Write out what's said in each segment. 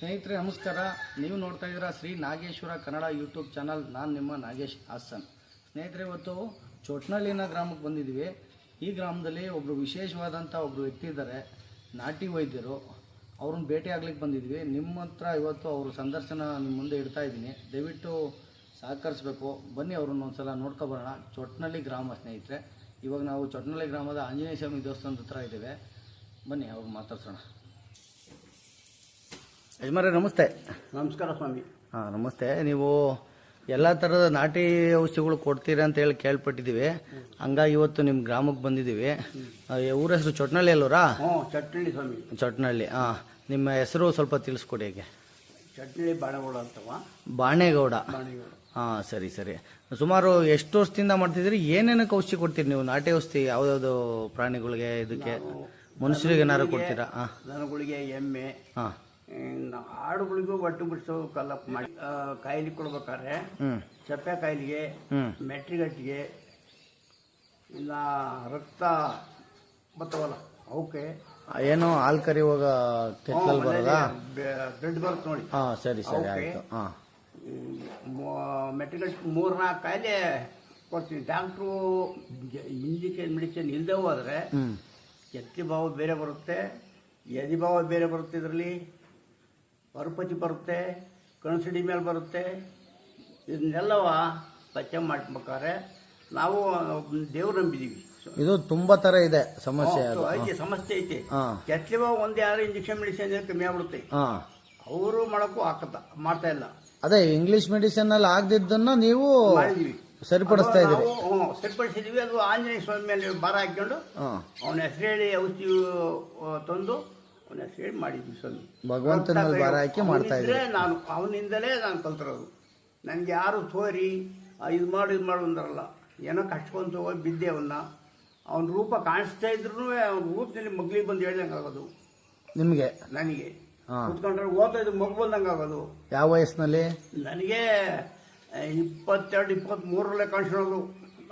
ಸ್ನೇಹಿತರೆ, ನಮಸ್ಕಾರ. ನೀವು ನೋಡ್ತಾ ಇದ್ದೀರಾ ಶ್ರೀ ನಾಗೇಶ್ವರ ಕನ್ನಡ ಯೂಟ್ಯೂಬ್ ಚಾನಲ್. ನಾನು ನಿಮ್ಮ ನಾಗೇಶ್ ಹಾಸನ್. ಸ್ನೇಹಿತರೆ, ಇವತ್ತು ಚೊಟ್ನಳ್ಳಿನ ಗ್ರಾಮಕ್ಕೆ ಬಂದಿದ್ದೀವಿ. ಈ ಗ್ರಾಮದಲ್ಲಿ ಒಬ್ಬರು ವಿಶೇಷವಾದಂಥ ಒಬ್ಬರು ವ್ಯಕ್ತಿ ಇದ್ದಾರೆ ನಾಟಿ ವೈದ್ಯರು. ಅವ್ರನ್ನ ಭೇಟಿ ಆಗ್ಲಿಕ್ಕೆ ಬಂದಿದ್ವಿ ನಿಮ್ಮ ಹತ್ರ ಇವತ್ತು ಅವರು ಸಂದರ್ಶನ ನಿಮ್ಮ ಮುಂದೆ ಇಡ್ತಾ ಇದ್ದೀನಿ. ದಯವಿಟ್ಟು ಸಹಕರಿಸ್ಬೇಕು. ಬನ್ನಿ, ಅವ್ರನ್ನ ಒಂದ್ಸಲ ನೋಡ್ಕೊಬರೋಣ ಚೊಟ್ನಳ್ಳಿ ಗ್ರಾಮ ಸ್ನೇಹಿತರೆ. ಇವಾಗ ನಾವು ಚೊಟ್ನಳ್ಳಿ ಗ್ರಾಮದ ಆಂಜನೇಯ ಸ್ವಾಮಿ ದೇವಸ್ಥಾನದ ಹತ್ರ ಇದ್ದೇವೆ. ಬನ್ನಿ, ಅವ್ರು ಮಾತಾಡ್ಸೋಣ. ಯಜಮಾನ್ರೆ ನಮಸ್ತೆ. ನಮಸ್ಕಾರ ಸ್ವಾಮಿ. ಹಾಂ ನಮಸ್ತೆ. ನೀವು ಎಲ್ಲ ಥರದ ನಾಟಿ ಔಷಧಿಗಳು ಕೊಡ್ತೀರಾ ಅಂತ ಹೇಳಿ ಕೇಳ್ಪಟ್ಟಿದ್ದೀವಿ. ಹಂಗಾಗಿ ಇವತ್ತು ನಿಮ್ಮ ಗ್ರಾಮಕ್ಕೆ ಬಂದಿದ್ದೀವಿ. ಊರ ಹೆಸರು ಚೊಟ್ನಳ್ಳಿ ಅಲ್ಲವರಾ? ಹ್ಞೂ ಚಟ್ನಳ್ಳಿ ಸ್ವಾಮಿ. ಚೊಟ್ನಳ್ಳಿ ಹಾಂ. ನಿಮ್ಮ ಹೆಸರು ಸ್ವಲ್ಪ ತಿಳಿಸ್ಕೊಡಿ ಹೇಗೆ? ಚಟ್ನಳ್ಳಿ ಬಾಣೆಗೌಡ ಅಂತವ? ಬಾಣೇಗೌಡ. ಹಾಂ ಸರಿ ಸರಿ. ಸುಮಾರು ಎಷ್ಟು ವರ್ಷದಿಂದ ಮಾಡ್ತಿದ್ದೀರಿ? ಏನೇನಕ್ಕೆ ಔಷಧಿ ಕೊಡ್ತೀರಿ ನೀವು? ನಾಟಿ ಔಷಧಿ ಯಾವ್ದಾವ್ದು ಪ್ರಾಣಿಗಳಿಗೆ ಇದಕ್ಕೆ ಮನುಷ್ಯರಿಗೆ ಏನಾರು ಕೊಡ್ತೀರಾ? ಹಾಂ. ದನಗಳಿಗೆ ಎಮ್ಮೆ ಹಾಂ. ಆಡುಗಳಿಗೂ ಒಟ್ಟು ಬಿಡಿಸೋ ಕಲ್ಲಪ್ಪ ಮಾಡಿ ಕಾಯಿಲೆ ಕೊಡ್ಬೇಕಾದ್ರೆ ಚಪ್ಪೆ ಕಾಯಿಲೆಗೆ ಮೆಟ್ರಿಗಟ್ಟಿಗೆ ಇಲ್ಲ ರಕ್ತ ಬರ್ತಾವಲ್ಲ ಅವಕ್ಕೆ. ಏನು ಹಾಲು ಕರಿಯುವಾಗ ಕೆತ್ತಲ್ ಬರೋದಾ ಬ್ಲಡ್ ಬರುತ್ತೆ ನೋಡಿ. ಹಾಂ ಸರಿ ಸರಿ ಆಯ್ತು. ಹಾಂ. ನಾಲ್ಕು ಮೂರ್ನಾಲ್ಕು ಕಾಯಿಲೆ ಕೊಡ್ತೀನಿ. ಡಾಕ್ಟ್ರು ಇಂಜೆಕ್ಷನ್ ಮೆಡಿಸಿನ್ ಇಲ್ಲದೆ ಹೋದ್ರೆ ಎತ್ತಿ ಭಾವ ಬೇರೆ ಬರುತ್ತೆ ಎದಿ ಭಾವ ಬೇರೆ ಬರುತ್ತೆ ಇದರಲ್ಲಿ. ಪರುಪತಿ ಬರುತ್ತೆ ಕಣಸಿಡಿ ಮೇಲೆ ಬರುತ್ತೆ. ಇದನ್ನೆಲ್ಲವ ಪಚ್ಚೆ ಮಾಡ್ಬೇಕಾದ್ರೆ ನಾವು ದೇವ್ರು ನಂಬಿದೀವಿ. ಇದು ತುಂಬಾ ತರ ಇದೆ ಸಮಸ್ಯೆ ಐತಿ ಸಮಸ್ಯೆ ಐತಿ. ಕೆಟ್ಟಲಿವ ಒಂದು ಯಾರು ಇಂಜೆಕ್ಷನ್ ಮೆಡಿಸಿನ್ ಕಮ್ಮಿ ಆಗ್ಬಿಡುತ್ತೆ. ಅವರು ಮಾಡಕ್ಕೂ ಹಾಕತ್ತ ಮಾಡ್ತಾ ಇಲ್ಲ. ಅದೇ ಇಂಗ್ಲಿಷ್ ಮೆಡಿಸಿನ್ ಅಲ್ಲಿ ಆಗದಿದ್ದನ್ನ ನೀವು ಸರಿಪಡಿಸ್ತಾ ಇದ್ದೀವಿ ಸರಿಪಡಿಸಿದೀವಿ. ಅದು ಆಂಜನೇಯ ಸ್ವಾಮಿ ಮೇಲೆ ಭಾರ ಹಾಕೊಂಡು ಅವನ ಹೆಸರು ಹೇಳಿ ಔಷಧಿ ತಂದು ಅವನ ಸೇಡ್ ಹೇಳಿ ಮಾಡಿದ್ವಿ ಸ್ವಾಮಿ ಭಗವಂತನ ಮೇಲೆ ಭಾರ ಹಾಕಿ ಮಾಡ್ತಾ ಅವನಿದ್ರೆ ನಾನು ಅವನಿಂದಲೇ ನಾನು ಕಲ್ತಿರೋದು. ನನಗೆ ಯಾರು ತೋರಿ ಇದು ಮಾಡು ಇದು ಮಾಡು ಅಂದ್ರಲ್ಲ ಏನೋ ಕಷ್ಟಕೊಂತ ಹೋಗಿ ಬಿದ್ದೆ ಅವನ್ನ ಅವನ ರೂಪ ಕಾಣಿಸ್ತಾ ಇದ್ರು ಅವನ ರೂಪದಲ್ಲಿ ಮಗ್ಲಿಗೆ ಬಂದು ಹೇಳ್ದಂಗೆ ಆಗೋದು. ನಿಮಗೆ? ನನಗೆ. ಕುತ್ಕೊಂಡ್ರೆ ಓದ್ತಾ ಇದ್ದು ಮಗು ಬಂದಂಗೆ ಆಗೋದು. ಯಾವ ವಯಸ್ಸಿನಲ್ಲಿ? ನನಗೆ ಇಪ್ಪತ್ತೆರಡು ಇಪ್ಪತ್ತ್ ಮೂರರಲ್ಲೇ ಕಾಣಿಸೋದು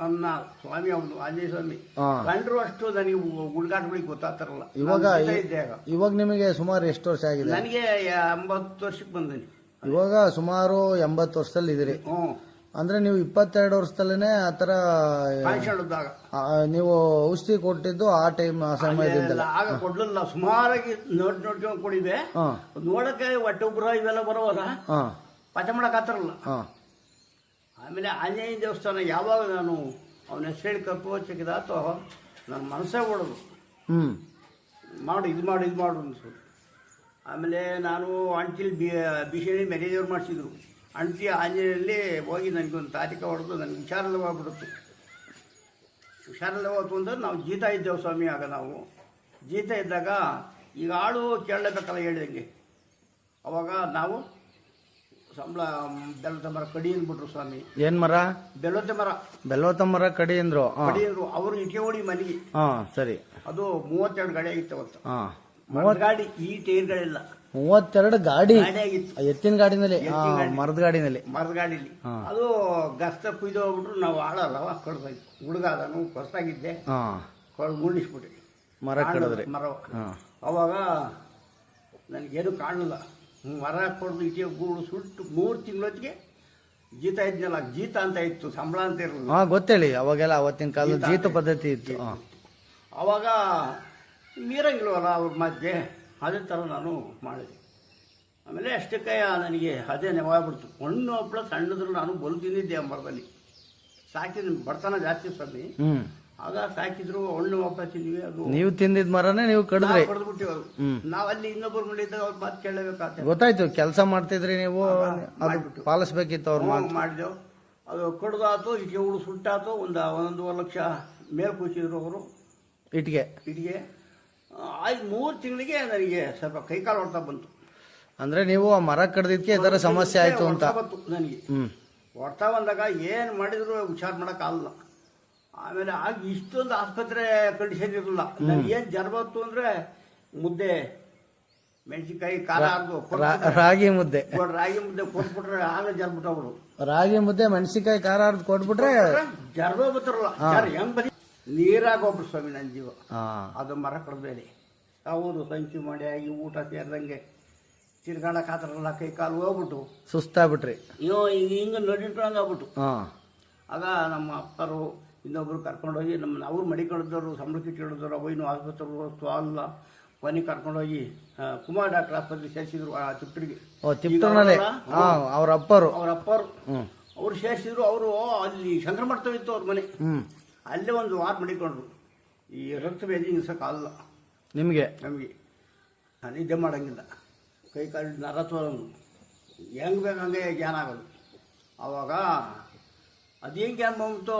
ನನ್ನ ಸ್ವಾಮಿ ಅವನು ಆಂಜನೇಯ ಸ್ವಾಮಿ ಹಾ ಕಂಡ್ರು ಅಷ್ಟು ನನಗೆ ಹುಡುಗಾಟಗಳಿಗೆ ಗೊತ್ತಾಗ್ತಾರಲ್ಲ. ಇವಾಗ ನಾನು ಜೊತೆ ಇದ್ದೆ ಆಗ. ಇವಾಗ ನಿಮಗೆ ಸುಮಾರು ಎಷ್ಟು ವರ್ಷ ಆಗಿದೆ? ನನಗೆ ಎಂಬತ್ತು ವರ್ಷಕ್ಕೆ ಬಂದೀನಿ. ಇವಾಗ ಸುಮಾರು ಎಂಬತ್ತು ವರ್ಷದಲ್ಲಿ ಇದ್ದೀರಿ. ಹ್ಞೂ. ಅಂದ್ರೆ ನೀವು ಇಪ್ಪತ್ತೆರಡು ವರ್ಷದಲ್ಲೇನೆ ಆತರ ಕಾಣಿಸ್ಕೊಳ್ಳೋದಾಗ ಆ, ನೀವು ಔಷಧಿ ಕೊಟ್ಟಿದ್ದು ಆ ಟೈಮ್ ಆ ಸಮಯದಿಂದಲೇ. ಆಗ ಕೊಡ್ಲಿಲ್ಲ. ಸುಮಾರಾಗಿ ನೋಡಿ ನೋಡ್ಕೊಂಡು ಕೊಡಿದೆ. ಹಾ. ನೋಡಕ್ಕೆ ಹೊಟ್ಟೆ ಉಬ್ರ ಇವೆಲ್ಲ ಬರೋವಲ್ಲ. ಹಾ. ಪಚ ಮಾಡಕ್ಕಾತಾರಲ್ಲ ಹಾ. ಆಮೇಲೆ ಆಂಜನೇಯ ದೇವಸ್ಥಾನ ಯಾವಾಗ ನಾನು ಅವನ ಹೆಸರು ಹೇಳಿ ಕಪ್ಪು ಹಚ್ಚಿದಾತೋ ನನ್ನ ಮನಸ್ಸೇ ಓಡೋದು ಹ್ಞೂ ಮಾಡು ಇದು ಮಾಡು ಇದು ಮಾಡು ಅನ್ಸೋದು ಆಮೇಲೆ ನಾನು ಅಂಟಿಲ್ ಬಿ ಬಿಸಿಲಿ ಮ್ಯಾನೇಜರ್ ಮಾಡಿಸಿದ್ರು. ಅಂಟಿ ಆಂಜನೇಯಲ್ಲಿ ಹೋಗಿ ನನಗೊಂದು ತಾತಿಕ ಹೊಡೆದು ನನಗೆ ವಿಚಾರದವಾಗ್ಬಿಡುತ್ತೆ ಹುಷಾರಿಲ್ಲವಾತು ಅಂದ್ರೆ ನಾವು ಜೀತ ಇದ್ದೇವೆ ಸ್ವಾಮಿ ಆಗ ನಾವು. ಜೀತ ಇದ್ದಾಗ ಈಗ ಆಳು ಕೇಳಲೇಬೇಕಲ್ಲ ಹೇಳಿದಂಗೆ. ಅವಾಗ ನಾವು ಸಂಬಳ ಬೆಲ್ಲದ ಮರ ಕಡಿ ಅಂದ್ಬಿಟ್ರು ಸ್ವಾಮಿ. ಏನ್ ಮರ? ಬೆಲ್ಲದ ಮರ. ಬೆಲ್ವತ್ತ ಮರ ಕಡಿ ಅಂದ್ರು. ಕಡಿ ಅಂದ್ರು. ಅವರು ಇಟೆ ಹೊಡಿ ಮನೆಗೆ ಸರಿ. ಅದು ಮೂವತ್ತೆರಡು ಗಾಡಿ ಆಗಿತ್ತು ಅವತ್ತು. ಮರದ ಗಾಡಿ ಈ ಟೈರ್ಗಳಿಲ್ಲ ಮೂವತ್ತೆರಡು ಗಾಡಿ? ಗಾಡಿ ಆಗಿತ್ತು. ಆ, ಎತ್ತಿನ ಗಾಡಿನಲ್ಲಿ? ಆ, ಮರದ ಗಾಡಿನಲ್ಲಿ. ಮರದ ಗಾಡಿಲಿ. ಅದು ಗಸ್ತ ಕುಯ್ದು ಹೋಗ್ಬಿಟ್ರು. ನಾವು ಆಳಲ್ಲವ ಕಡ್ದಾಯ್ತು. ಹುಡುಗ ಅದನ್ನು ಹೊಸದಾಗಿದ್ದೆ. ಹಾ. ಗುಂಡಿಸ್ಬಿಟ್ಟೆ ಮರ ಕಡಿದ್ರಿ. ಮರ. ಅವಾಗ ನನಗೇನು ಕಾಣಲಿಲ್ಲ ಮರ ಕೊಡ್ದು ಇಟ್ಟಿ ಗೂಡು ಸುಟ್ಟು ಮೂರು ತಿಂಗಳೊತ್ತಿಗೆ ಜೀತ ಇದ್ನಲ್ಲ ಜೀತ ಅಂತ ಇತ್ತು ಸಂಬಳ ಅಂತ ಇರಲಿಲ್ಲ. ಹಾ ಗೊತ್ತೇಳಿ ಅವಾಗೆಲ್ಲ ಅವತ್ತಿನ ಕಾಲ ಜೀತ ಪದ್ಧತಿ ಇತ್ತು. ಹಾ. ಅವಾಗ ಮೀರಂಗಿಲ್ವಲ್ಲ ಅವ್ರ ಮಧ್ಯೆ ಅದೇ ಥರ ನಾನು ಮಾಡಿದೆ. ಆಮೇಲೆ ಅಷ್ಟಕ್ಕೆ ನನಗೆ ಅದೇ ನೆವಾಗ್ಬಿಡ್ತು ಹಣ್ಣು ಹಪ್ಪಳ ಸಣ್ಣದ್ರು ನಾನು ಬಲು ತಿಂದಿದ್ದೆ ಆ ಮರದಲ್ಲಿ ಸಾಕಿದ ಬಡತನ ಜಾಸ್ತಿ ಸ್ವಾಮಿ. ಹ್ಮ್. ಆಗ ಸಾಕಿದ್ರು ಹಣ್ಣು ವಾಪಸ್ ಇದೀವಿ ಅದು ನೀವು ತಿಂದಿದ್ ಮರನೇ ನೀವು ಕಡಿದ್ರಿ. ಹೊಡೆದ್ಬಿಟ್ಟಿವಿ ಅದು. ಹ್ಮ್. ನಾವು ಅಲ್ಲಿ ಇನ್ನೊಬ್ಬರ ಮನೆಯಿದ್ದಾಗ ಅವ್ರ ಮಾತು ಕೇಳಬೇಕಾಗ್ತದೆ. ಗೊತ್ತಾಯ್ತು ಕೆಲಸ ಮಾಡ್ತಿದ್ರಿ ನೀವು ಅದು ಮಾಡ್ಬಿಟ್ಟು. ಪಾಲಿಸ್ಬೇಕಿತ್ತು ಅವ್ರ ಮಾತು. ಮಾಡಿದೆವು. ಅದು ಕಡ್ದಾತು ಇಟ್ಟಿಗೆ ಹುಡು ಸುಟ್ಟಾತು ಒಂದು ಒಂದೂವರೆ ಲಕ್ಷ ಮೇಲೆ ಕೂಸಿದ್ರು ಅವರು. ಇಟ್ಗೆ ಇಟ್ಟಿಗೆ. ಆಯ್ತು ಮೂರು ತಿಂಗಳಿಗೆ ನನಗೆ ಸ್ವಲ್ಪ ಕೈಕಾಲು ಹೊಡ್ತಾ ಬಂತು. ಅಂದ್ರೆ ನೀವು ಆ ಮರ ಕಡ್ದಿದ್ಕೆ ಈ ತರ ಸಮಸ್ಯೆ ಆಯ್ತು ಅಂತ. ಹೊಡ್ತಾ ಬಂತು ನನಗೆ. ಹ್ಮ್. ಹೊಡ್ತಾ ಬಂದಾಗ ಏನು ಮಾಡಿದ್ರು ಹುಷಾರು ಮಾಡೋಕ್ಕಾಗಲ್ಲ ಆಮೇಲೆ ಆಗ ಇಷ್ಟೊಂದು ಆಸ್ಪತ್ರೆ ಕಂಡೀಷನ್ ಇರಲಿಲ್ಲ ನನಗೆ ಏನು ಜ್ವರ ಬಂತು ಅಂದರೆ ಮುದ್ದೆ ಮೆಣಸಿನ್ಕಾಯಿ ಖಾರ ರಾ- ರಾಗಿ ಮುದ್ದೆ. ರಾಗಿ ಮುದ್ದೆ ಕೊಟ್ಬಿಟ್ರೆ ಆಗ ಜ್ವರ ಬಿಟ್ಟವ್ರು ರಾಗಿ ಮುದ್ದೆ ಮೆಣಸಿನ್ಕಾಯಿ ಖಾರ ಅರ್ದು ಕೊಟ್ಬಿಟ್ರೆ ಜ್ವರ ಬರ್ತಾರಲ್ಲ ಜ್ವರ ಹೆಂಗ್ ನೀರಾಗ ಒಬ್ರು ಸ್ವಾಮಿ ನನ್ನ ಜೀವ. ಹಾ. ಅದು ಮರ ಕಡ್ಬೇಡಿ ಹೌದು ಸಂಚು ಮಾಡಿ ಆಗಿ ಊಟ ಸೇರಿದಂಗೆ ತಿರ್ಗಾಡಕ್ಕೆ ಆತರಲ್ಲ ಕೈ ಕಾಲು ಹೋಗ್ಬಿಟ್ಟು. ಸುಸ್ತಾಗ್ಬಿಟ್ರಿ. ಅಯ್ಯೋ ಈಗ ಹಿಂಗೆ ಆಗ್ಬಿಟ್ಟು ಹಾ. ಆಗ ನಮ್ಮ ಅಪ್ಪರು ಇನ್ನೊಬ್ರು ಕರ್ಕೊಂಡೋಗಿ ನಮ್ಮ ಅವ್ರು ಮಡಿಕೊಂಡಿದ್ದವರು ಸಂಬಳಕ್ಕೆ ಕೇಳಿದ್ರು ಅವೈನು ಆಸ್ಪತ್ರೆ ಸ್ವಲ್ಲ ಕೊನೆ ಕರ್ಕೊಂಡೋಗಿ ಕುಮಾರ್ ಡಾಕ್ಟರ್ ಆಸ್ಪತ್ರೆಗೆ ಸೇರಿಸಿದ್ರು ಆ ಹಾಂ ಅವ್ರ ಅಪ್ಪರು ಅವ್ರ ಅಪ್ಪರು ಅವ್ರು ಸೇರಿಸಿದ್ರು ಅವರು ಅಲ್ಲಿ ಶಂಕರಮಠ ಇತ್ತು ಅವ್ರ ಮನೆ. ಅಲ್ಲೇ ಒಂದು ವಾರ ಮಡಿಕೊಂಡ್ರು ಈ ರಕ್ತ ಬೇದಿ ನಿಲ್ಸೋಕ್ಕಾಗಲ್ಲ ನಿಮಗೆ? ನಮಗೆ. ನಿದ್ದೆ ಮಾಡೋಂಗಿಲ್ಲ. ಕೈ ಕಾಲು ನರ ತೋರಂದು. ಹೆಂಗೆ ಬೇಕು ಹಂಗೆ ಜ್ಞಾನ ಆಗೋದು. ಆವಾಗ ಅದೇನು ಜ್ಞಾನ ಬಂತು